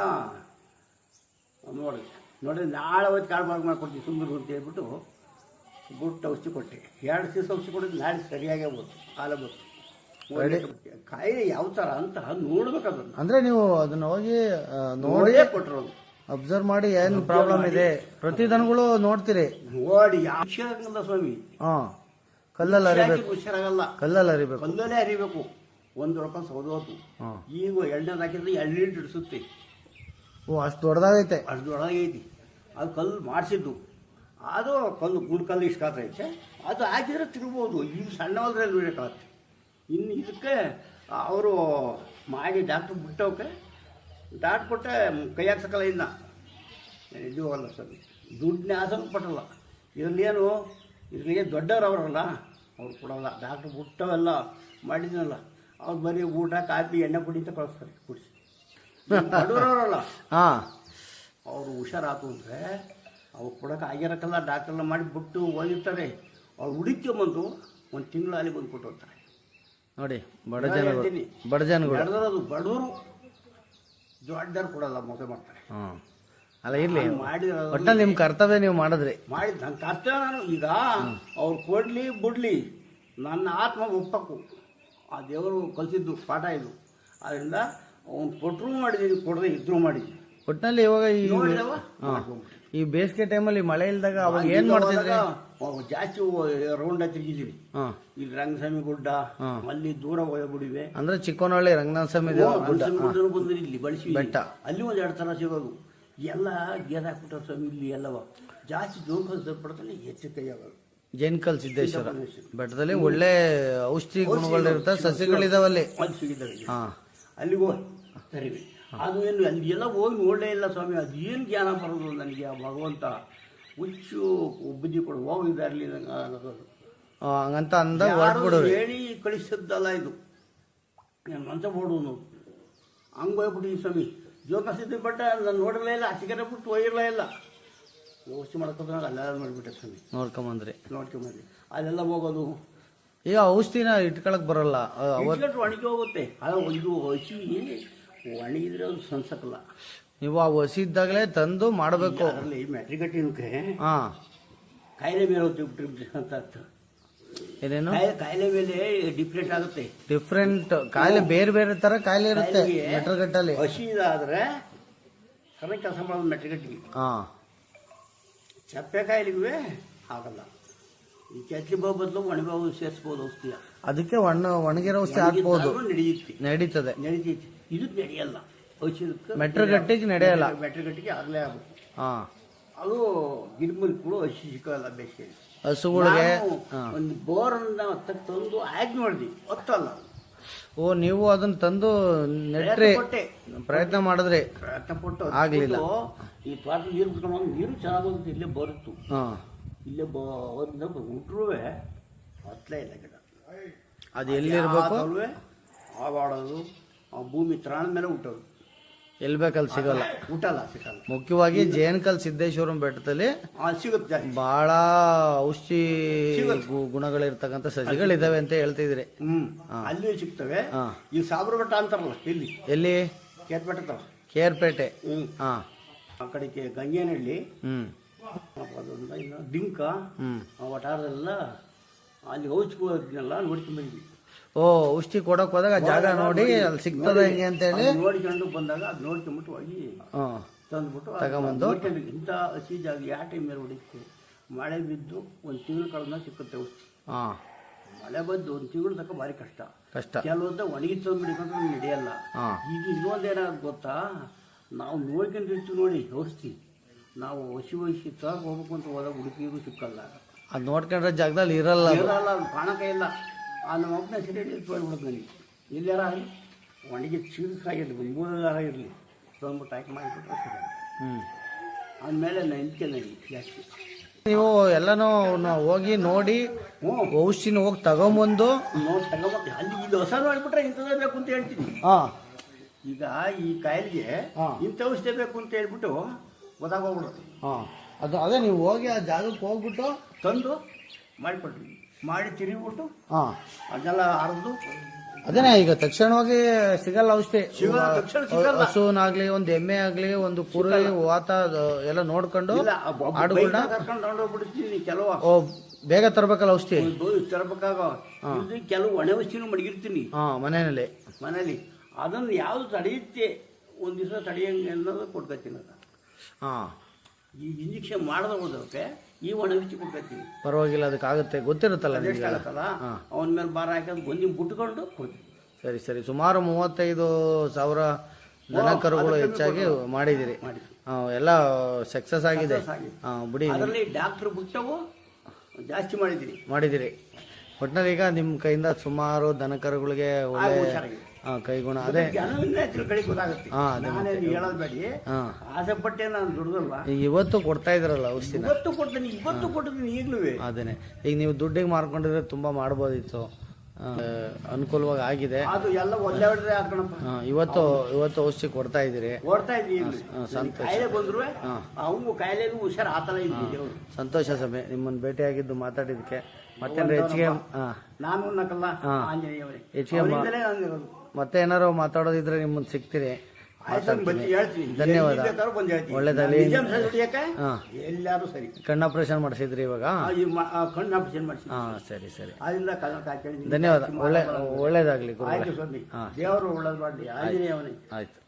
ನೋಡಿ ನೋಡಿ ನಾಳೆ ಹೊತ್ತು ಕಾಳು ಮಾಡಿ ಮಾಡಿಕೊಡ್ತೀವಿ ಸುಂದರ ಅಂತ ಹೇಳ್ಬಿಟ್ಟು ಗುಟ್ಟು ಔಷಧಿ ಕೊಟ್ಟೆ. ಎರಡು ದಿವಸ ಔಷಧಿ ಕೊಟ್ಟಿದ್ದು ನಾಳೆ ಸರಿಯಾಗೇ ಬಂತು ಕಾಲ ಬಂತು ಕಾಯಿಲೆ ಯಾವ ಥರ ಅಂತ ನೋಡ್ಬೇಕು ಅಂದರೆ ನೀವು ಅದನ್ನ ಹೋಗಿ ನೋಡಿ ಕೊಟ್ಟರು ಅದು ಅಬ್ಸರ್ವ್ ಮಾಡಿ ಏನು ಪ್ರಾಬ್ಲಮ್ ಇದೆ. ಪ್ರತಿ ದನಗಳು ನೋಡ್ತೀರಿ. ನೋಡಿ ಯಾವ ಸ್ವಾಮಿ. ಹಾ. ಕಲ್ಲಲ್ಲಿ ಅರಿಬೇಕು ಹುಷಾರಾಗಲ್ಲ. ಕಲ್ಲಲ್ಲಿ ಅರಿಬೇಕು ಕಲ್ಲಲ್ಲೇ ಹರಿಬೇಕು. ಒಂದು ರೊಕ್ಕ ಸೌದೋತು ಹಾ. ಈಗ ಎಣ್ಣೆ ಹಾಕಿದ್ರೆ ಎಳ್ನೀರು ಹಿಡಿಸುತ್ತೆ. ಓ ಅಷ್ಟು ದೊಡ್ಡದಾಗೈತೆ. ಅಷ್ಟು ದೊಡ್ಡದಾಗೈತಿ. ಅದು ಕಲ್ಲು ಮಾಡಿಸಿದ್ದು. ಅದು ಕಲ್ಲು ಗುಡ್ ಕಲ್ಲು ಇಷ್ಟಾತ್ರ ಐತೆ. ಅದು ಹಾಕಿದ್ರೆ ತಿರ್ಬೋದು ಇನ್ನು ಸಣ್ಣವಲ್ರಲ್ಲಿ ಬೇಕಾಗತ್ತೆ. ಇನ್ನು ಇದಕ್ಕೆ ಅವರು ಮಾಡಿ ಡಾಕ್ಟ್ರ್ ಬಿಟ್ಟವಕ್ಕೆ ಡಾಕ್ಟ್ರ್ ಕೊಟ್ಟೆ ಕೈ ಹಾಕ್ಸಕ್ಕಲ್ಲ ಇನ್ನ. ಇದು ಅಲ್ಲ ಸರ್. ದುಡ್ಡನ್ನೇ ಆಸನ ಪಟ್ಟಲ್ಲ. ಇದರಲ್ಲೇನು ಇದರಲ್ಲಿ ದೊಡ್ಡವ್ರು ಅವರಲ್ಲ. ಅವ್ರು ಕೊಡೋಲ್ಲ. ಡಾಕ್ಟ್ರ್ ಬಿಟ್ಟವೆಲ್ಲ ಮಾಡಿದ್ನಲ್ಲ. ಅವ್ರು ಬರೀ ಊಟ ಕಾಫಿ ಎಣ್ಣೆ ಕುಡಿ ಅಂತ ಕಳಿಸ್ತಾರೆ. ಕುಡಿಸಿ. ಬಡವರವರಲ್ಲ. ಹಾ. ಅವರು ಹುಷಾರಾತು ಅಂದರೆ ಅವ್ರು ಕೊಡೋಕೆ ಆಗಿರೋಕ್ಕಲ್ಲ ಡಾಕ್ಟ್ರೆಲ್ಲ ಮಾಡಿ ಬಿಟ್ಟು ಹೋಗಿರ್ತಾರೆ ಅವ್ರು ಹುಡುಕೊಂಬಂದು ಒಂದು ತಿಂಗಳು ಅಲ್ಲಿ ಬಂದು ಕೊಟ್ಟು ಹೋಗ್ತಾರೆ ನೋಡಿ ಬಡ ಜನ. ಬಡ ಜನಗಳು. ಬಡವರು ದೊಡ್ಡರು ಕೊಡೋಲ್ಲ ಮದುವೆ ಮಾಡ್ತಾರೆ. ಹಾ. ಅಲ್ಲ ಇರ್ಲಿ. ಒಟ್ಟ ಒಟ್ಟಲ್ಲಿ ನಿಮ್ ಕರ್ತವ್ಯ ನೀವು ಮಾಡಿದ್ರಿ. ಮಾಡಿದ್ ನನ್ನ ಕರ್ತವ್ಯ ನಾನು. ಈಗ ಅವ್ರು ಕೊಡ್ಲಿ ಬಿಡ್ಲಿ ನನ್ನ ಆತ್ಮ ಒಪ್ಪಕ್ಕು. ಆ ದೇವರು ಕಲಿಸಿದ್ದು ಪಾಠ ಇದು. ಅದರಿಂದ ಅವ್ನು ಕೊಟ್ಟರು ಮಾಡಿದ್ದೀನಿ ಕೊಡದೆ ಇದ್ರೂ ಮಾಡಿದ್ದೀನಿ ಒಟ್ಟಿನಲ್ಲಿ ಇವಾಗ ಈ ನೋಡಿದವ. ಈ ಬೇಸಿಗೆ ಟೈಮಲ್ಲಿ ಮಳೆ ಇಲ್ದಾಗ ಅವಾಗ ಏನ್ ಮಾಡ್ತಿದ್ರಿ? ಅವಾಗ ಜಾಸ್ತಿ ರೌಂಡ್ ತಿರುಗಿದ್ದೀವಿ ಹಾ. ಇಲ್ಲಿ ರಂಗಸ್ವಾಮಿ ಗುಡ್ಡ. ಅಲ್ಲಿ ದೂರ ಹೋಗ್ಬಿಡಿವೆ. ಅಂದ್ರೆ ಚಿಕ್ಕನಹಳ್ಳಿ ರಂಗನಾಥ ಸ್ವಾಮಿ ದೇವ- ಗುಡ್ಡ. ಬಂದ್ರೆ ಇಲ್ಲಿ ಬಳಸಿ ಬೆಟ್ಟ. ಅಲ್ಲಿ ಒಂದ್ ಎರಡು ಸಲ ಸಿಗೋದು. ಎಲ್ಲ ಗೇರ್ ಹಾಕ್ಬಿಟ್ಟಾರ ಸ್ವಾಮಿ ಇಲ್ಲಿ ಎಲ್ಲವ. ಜಾಸ್ತಿ ಜೋಕಲ್ ಪಡ್ತಾನೆ ಹೆಚ್ಚು ಕೈ ಅವರು ಜೈನ್ಕಲ್ ಸಿದ್ದೇಶ್ವರ. ಬೆಟ್ಟದಲ್ಲಿ ಒಳ್ಳೆ ಔಷಧಿ ಗುಣಗಳಿರುತ್ತೆ ಸಸಿಗಳಿದಾವಲ್ಲಿ ಅಲ್ಲಿ ಹಾ. ಅಲ್ಲಿಗೆ ಹೋಗಿ ಸರಿ ಅದು ಏನು ಅಲ್ಲಿ ಎಲ್ಲ ಹೋಗಿ ನೋಡಲೇ ಇಲ್ಲ ಸ್ವಾಮಿ ಅದು ಏನು ಜ್ಞಾನ ಬರೋದು ನನಗೆ ಆ ಭಗವಂತ ಹುಚ್ಚು ಬುದ್ಧಿ ಕೊಡು ಹೋಗಿದ್ದಾರಲಿ ಅನ್ನೋದು. ಹಂಗಂತ ಅಂದ ಹೇಳಿ ಕಳಿಸಿದ್ದಲ್ಲ ಇದು. ನಾನು ಮಂಚ ಹಂಗೆ ಹೋಗ್ಬಿಟ್ಟು ಸ್ವಾಮಿ. ಜೋಗ ಸಿದ್ಧಿ ಬಟ್ಟ ನಾನು ನೋಡಿರಲೇ ಇಲ್ಲ ಸಿಗರೆ ಬಿಟ್ಟು ಹೋಗಿರಲೇ ಇಲ್ಲ ಯೋಚನೆ ಮಾಡ್ಕೊಂಡ್ರೆ ಅಲ್ಲೆಲ್ಲ ಮಾಡಿಬಿಟ್ಟೆ ಸ್ವಾಮಿ. ನೋಡ್ಕೊಂಬಂದ್ರಿ. ನೋಡ್ಕೊಂಬಂದ್ರಿ ಅಲ್ಲೆಲ್ಲ ಹೋಗೋದು. ಈಗ ಔಷಧಿನ ಇಟ್ಕೊಳಕ್ ಬರಲ್ಲ. ಒಣಗಿ ಹೋಗುತ್ತೆ. ಅದು ಇದು ಹಸಿ ಒಣಗಿದ್ರೆ ಅದು ಸನ್ಸಕ್ಕಲ್ಲ ನೀವು ಆ ಹಸಿ ಇದ್ದಾಗಲೇ ತಂದು ಮಾಡಬೇಕು. ಅದರಲ್ಲಿ ಮೆಟ್ರಿಗಟ್ಟಿನಕ್ಕೆ ಹಾ. ಕಾಯಿಲೆ ಮೇಲೆ ಹೋಗ್ತೀವಿ ಅಂತ ಏನೇನು ಕಾಯಿಲೆ ಮೇಲೆ ಡಿಫ್ರೆಂಟ್ ಆಗುತ್ತೆ. ಡಿಫ್ರೆಂಟ್ ಕಾಯಿಲೆ ಬೇರೆ ಬೇರೆ ತರ ಕಾಯಿಲೆ ಇರುತ್ತೆ ಕಾಯಿಲೆಗೆ ಮೆಟ್ರಗಟ್ಟಲ್ಲಿ. ಹಸಿ ಇದಾದ್ರೆ ಕರೆಕ್ಟ್ ಕೆಲಸ ಮಾಡೋದು ಮೆಟ್ರಗಟ್ಟಿಗೆ ಹಾ. ಚಪ್ಪೆ ಕಾಯಿಲೆಗೂ ಆಗಲ್ಲ. ಈ ಚಚ್ಚಿ ಬಾವು ಬದಲು ಒಣಬಾವು ಸೇರಿಸ್ಬೋದು ಔಷಧಿಯ. ಅದಕ್ಕೆ ಒಣ ಒಣಗಿರೋ ಔಷಧಿ ಹಾಕ್ಬೋದು. ನಡೆಯುತ್ತೆ. ನಡೀತದೆ. ನಡೀತೈತಿ. ಇದಕ್ಕೆ ನಡೆಯಲ್ಲ. ಔಷಧಕ್ಕೆ ಮೆಟ್ರಗಟ್ಟಿಗೆ ನಡೆಯಲ್ಲ. ಮೆಟ್ರಗಟ್ಟಿಗೆ ಆಗಲೇ ಆಗುತ್ತೆ. ಹಾ. ಅದು ಗಿರ್ಮಲ್ ಕೂಡ ಹಸಿ ಸಿಕ್ಕಲ್ಲ ಬೇಸಿಗೆ ಹಸುಗಳಿಗೆ ಒಂದು ಬೋರನ್ನ ತಂದು ಆಗಿ ಮಾಡಿದ್ವಿ ಗೊತ್ತಲ್ಲ ಓ ನೀವು ಅದನ್ನ ತಂದು ನೆಟ್ರಿ ಪ್ರಯತ್ನ ಮಾಡಿದ್ರಿ. ಪ್ರಯತ್ನ ಪಟ್ಟು ಆಗ್ಲಿಲ್ಲ. ಈ ತೋಟ ನೀರು ಬಿಟ್ಕೊಂಡು ನೀರು ಚೆನ್ನಾಗಿ ಹೋಗುತ್ತೆ ಇಲ್ಲೇ ಬರುತ್ತು. ಇಲ್ಲೇ ಇಲ್ಲೇ ಬಂದ ಹುಟ್ರೂ ಹತ್ತಲೇ ಇಲ್ಲ ಗಿಡ. ಅದು ಎಲ್ಲಿರ್ಬೇಕು ಆವಾಡೋದು ಆ ಭೂಮಿ ತ್ರಾಣ ಮೇಲೆ ಹುಟ್ಟೋದು ಎಲ್ಲಿ ಬೇಕಲ್ಲಿ ಸಿಗಲ್ಲ. ಊಟಲ್ಲ ಸಿಗಲ್ಲ. ಮುಖ್ಯವಾಗಿ ಜೇನ್ಕಲ್ ಸಿದ್ದೇಶ್ವರಂ ಬೆಟ್ಟದಲ್ಲಿ ಆ ಸಿಗುತ್ತೆ ಜಾಸ್ತಿ. ಬಹಳ ಔಷಧಿ ಗು- ಗುಣಗಳಿರ್ತಕ್ಕಂಥ ಸಸಿಗಳಿದಾವೆ ಅಂತ ಹೇಳ್ತಿದ್ರಿ. ಹ್ಮ್. ಅಲ್ಲಿ ಸಿಗ್ತವೆ. ಹಾ. ಈ ಸಾಬರ ಬೆಟ್ಟ ಅಂತಾರಲ್ಲ ಇಲ್ಲಿ ಎಲ್ಲಿ? ಕೇತ್ ತರ ಕೇರ್ಪೇಟೆ. ಹ್ಮ್. ಹಾ. ಆ ಕಡೆಗೆ ಗಂಗೇನಹಳ್ಳಿ. ಹ್ಮ್. ಅದೊಂದು ಇನ್ನು ಡಿಂಕ. ಹ್ಮ್. ಆ ವಟಾರದೆಲ್ಲ ಅಲ್ಲಿ ಔಷಧಿನೆಲ್ಲ ನೋಡ್ಕೊಂಡ್ಬಂದ್ವಿ ಓ ಔಷಧಿ ಕೊಡಕ್ ಹೋದಾಗ ಜಾಗ ನೋಡಿ ಅಲ್ಲಿ ಸಿಗ್ತದ ಹೆಂಗೆ ಅಂತ ಹೇಳಿ ನೋಡ್ಕೊಂಡು ಬಂದಾಗ ಅದು ನೋಡ್ಕೊಂಬಿಟ್ಟು ಹೋಗಿ ತಂದ್ಬಿಟ್ಟು ತಗೊಂಬಂದು? ನೋಡ್ಕೊಂಡು ಇಂಥ ಹಸಿ ಜಾಗ ಯಾವ ಟೈಮ್ ಮೇಲೆ ಹೊಡಿತು ಮಳೆ ಬಿದ್ದು ಒಂದು ತಿಂಗಳು ಕಳೆದ ಸಿಕ್ಕುತ್ತೆ ಔಷಧಿ. ಹಾ. ಮಳೆ ಬಂದು ಒಂದು ತಿಂಗಳು ತಕ್ಕ ಭಾರಿ ಕಷ್ಟ. ಕಷ್ಟ. ಕೆಲವೊಂದು ಒಣಗಿ ತಂದು ಹಿಡ್ಕೊಂಡ್ರೆ ನಡೆಯಲ್ಲ ಹಾ. ಈಗ ಇನ್ನೊಂದೇನಾದ್ರು ಗೊತ್ತಾ? ನಾವು ನೋಡ್ಕೊಂಡಿರ್ತೀವಿ ನೋಡಿ ಔಷಧಿ. ನಾವು ಹಸಿ ವಹಿಸಿ ತರಕ್ಕೆ ಹೋಗ್ಬೇಕು ಅಂತ ಹೋದಾಗ ಹುಡುಕಿಗೂ ಸಿಕ್ಕಲ್ಲ. ಅದ್ ನೋಡ್ಕೊಂಡ್ರೆ ಜಾಗದಲ್ಲಿ ಇರಲ್ಲ. ಇರಲ್ಲ ಕಾಣಕ್ಕೆ ಇಲ್ಲ. ಆ ನಮ್ಮ ಅಪ್ಪನ ಸರಿ ತೋರ್ಬಿಡುತ್ತೆ ನನಗೆ. ಎಲ್ಲಾರ ಆಗಲಿ? ಒಣಗಿ ಚೀರ್ಸಾಗಿರಲಿ ಮೂರಲ್ಲಾರ ಇರಲಿ ತೊಗೊಂಡ್ಬಿಟ್ಟು ಟೈಪ್ ಮಾಡಿಬಿಟ್ರೆ ಹ್ಞೂ ನಾನು ಇಂಕೆ ನನಗೆ ಜಾಸ್ತಿ. ನೀವು ಎಲ್ಲನೂ ಹೋಗಿ ನೋಡಿ ಔಷಧಿನ ಹೋಗಿ ತಗೊಂಬಂದು. ನೋಡಿ ತಗೊಂಬರ್ತೀವಿ ಅಲ್ಲಿ ಇದು ಹೊಸ ಮಾಡಿಬಿಟ್ರೆ ಇಂಥದ್ದೇ ಬೇಕು ಅಂತ ಹೇಳ್ತೀನಿ. ಹಾ. ಈಗ ಈ ಕಾಯಿಲೆಗೆ. ಇಂಥ ಔಷಧಿ ಬೇಕು ಅಂತ ಹೇಳ್ಬಿಟ್ಟು ಗೊತ್ತಾಗೋಗ್ಬಿಡುತ್ತೆ ಹಾ. ಅದು ಅದೇ ನೀವು ಹೋಗಿ ಆ ಜಾಗಕ್ಕೆ ಹೋಗ್ಬಿಟ್ಟು ತಂದು ಮಾಡಿಕೊಟ್ವಿ ಮಾಡಿ ತಿರುಗಿಬಿಟ್ಟು ಹಾ. ಅದನ್ನೆಲ್ಲ ಅರ್ದು ಅದೇನೆ ಈಗ ತಕ್ಷಣವಾಗಿ ಸಿಗಲ್ಲ ಔಷಧಿ. ಸಿಗಲ್ಲ, ತಕ್ಷಣ ಸಿಗಲ್ಲ. ಹಸುನಾಗ್ಲಿ ಒಂದು ಎಮ್ಮೆ ಆಗ್ಲಿ ಒಂದು ಕುರಿ ವಾತ ಅದು ಎಲ್ಲ ನೋಡ್ಕೊಂಡು ಇಲ್ಲ ಆಡುಗಳನ್ನ ಕರ್ಕೊಂಡು ಕೆಲವು. ಓ ಬೇಗ ತರಬೇಕಲ್ಲ ಔಷಧಿ? ತರಬೇಕಾಗ. ಕೆಲವು ಒಣ ಔಷಧಿನೂ ಮಡಗಿರ್ತೀನಿ. ಹಾ ಮನೆಯಲ್ಲಿ. ಮನೇಲಿ ಅದನ್ನು ಯಾವುದು ತಡೆಯುತ್ತೆ? ಒಂದು ದಿವಸ ತಡೆಯಂಗೆ ಅನ್ನೋದು ಹಾ. ಈ ಇಂಜೆಕ್ಷನ್ ಮಾಡದ ಹೋದಕ್ಕೆ ಈ ಒಣ ಬಿಚ್ಚಿ ಕೊಡ್ತೀನಿ ಪರವಾಗಿಲ್ಲ ಅದಕ್ಕಾಗುತ್ತೆ. ಗೊತ್ತಿರುತ್ತಲ್ಲ ನಿಮ್ಗೆ? ಅವನ ಮೇಲೆ ಭಾರ ಹಾಕಿ ಗೊಂದಿ ಬಿಟ್ಕೊಂಡು ಕೊಡ್ತೀನಿ. ಸರಿ ಸರಿ. ಸುಮಾರು ಮೂವತ್ತೈದು ಸಾವಿರ ದನ ಕರುಗಳು ಹೆಚ್ಚಾಗಿ ಮಾಡಿದಿರಿ. ಎಲ್ಲ ಸಕ್ಸಸ್ ಆಗಿದೆ. ಬಿಡಿ. ಅದರಲ್ಲಿ ಡಾಕ್ಟರ್ ಬಿಟ್ಟವು ಜಾಸ್ತಿ ಮಾಡಿದಿರಿ. ಮಾಡಿದಿರಿ. ಒಟ್ಟಿನಲ್ಲಿ ಈಗ ನಿಮ್ಮ ಕೈಯಿಂದ ಸುಮಾರು ದನಕರುಗಳಿಗೆ ಒಳ್ಳೆ ಕೈಗುಣ. ಅದೇ. ಗೊತ್ತಾಗುತ್ತೆ. ಅದೇ ಹೇಳೋದು ಬೇಡಿ. ಆಸೆ ಪಟ್ಟೆ ನಾನು ದುಡ್ದಲ್ಲ ಈಗ ಇವತ್ತು ಕೊಡ್ತಾ ಇದ್ರಲ್ಲ ಔಷಧಿ ಇವತ್ತು ಕೊಡ್ತೀನಿ ಇವತ್ತು ಕೊಡ್ತೀನಿ ಈಗಲೂ. ಅದೇನೆ. ಈಗ ನೀವು ದುಡ್ಡಿಗೆ ಮಾರ್ಕೊಂಡಿದ್ರೆ ತುಂಬಾ ಮಾಡಬಹುದಿತ್ತು ಆ, ಅನುಕೂಲವಾಗಿ ಆಗಿದೆ. ಅದು ಎಲ್ಲ ಒಳ್ಳೆ ಹೊಡೆದ್ರೆ ಇವತ್ತು ಇವತ್ತು ಔಷಧಿ ಕೊಡ್ತಾ ಇದ್ದೀರಿ. ಕೊಡ್ತಾ ಇದ್ದೀನಿ ಸಂತೋಷ. ಕಾಯಿಲೆ ಬಂದ್ರು ಅವನು ಕಾಯಿಲೆಗೂ ಹುಷಾರು ಆತಲ ಇದ್ದೀನಿ ಸಂತೋಷ ಸಮಯ ನಿಮ್ಮನ್ನು ಭೇಟಿಯಾಗಿದ್ದು ಮಾತಾಡಿದಕ್ಕೆ ಮತ್ತೆ ಹೆಚ್ಚಿಗೆ ನಾನು ನಕಲ್ಲ. ಆಂಜನೇಯವರೇ. ಹೆಚ್ಚಿಗೆ ಮತ್ತೆ ಏನಾರು ಮಾತಾಡೋದಿದ್ರೆ ಸಿಗ್ತೀರಿ. ಆಯ್ತು ನಾನು ಹೇಳ್ತೀನಿ. ಧನ್ಯವಾದ. ಒಳ್ಳೇದಲ್ಲಿ. ಎಲ್ಲಾರು ಸರಿ. ಕಣ್ಣು ಆಪರೇಷನ್ ಮಾಡಿಸಿದ್ರಿ ಇವಾಗ? ಆ, ಈ ಕಣ್ಣು ಆಪರೇಷನ್ ಮಾಡಿಸಿ ಹಾಂ ಸರಿ ಸರಿ. ಧನ್ಯವಾದ. ಒಳ್ಳೆ ಒಳ್ಳೇದಾಗಲಿ ಗುರುಗಳೇ. ಆಯ್ತು ಸ್ವಾಮಿ ಹಾ. ದೇವರು ಒಳ್ಳೇದು ಮಾಡಲಿ. ಆಂಜನೇಯವನೇ. ಆಯ್ತು.